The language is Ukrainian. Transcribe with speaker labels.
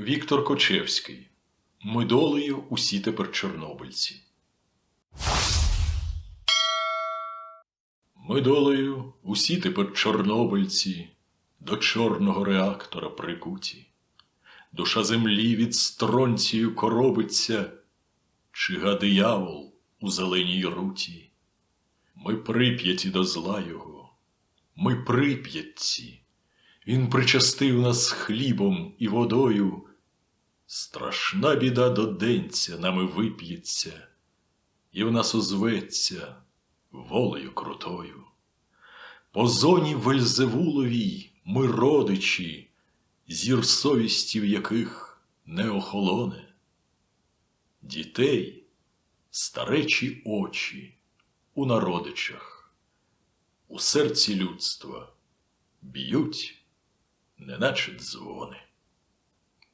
Speaker 1: Віктор Кочевський. Ми долею усі тепер чорнобильці. Ми долею усі тепер чорнобильці, до чорного реактора прикуті. Душа землі від стронцію коробиться, чига диявол у зеленій руті. Ми прип'яті до зла його, ми прип'ятці. Він причастив нас хлібом і водою. Страшна біда до денця нами вип'ється, і в нас озветься волею крутою. По зоні Вельзевуловій ми родичі, зір совісті в яких не охолоне. Дітей старечі очі у народичах, у серці людства б'ють, неначе дзвони.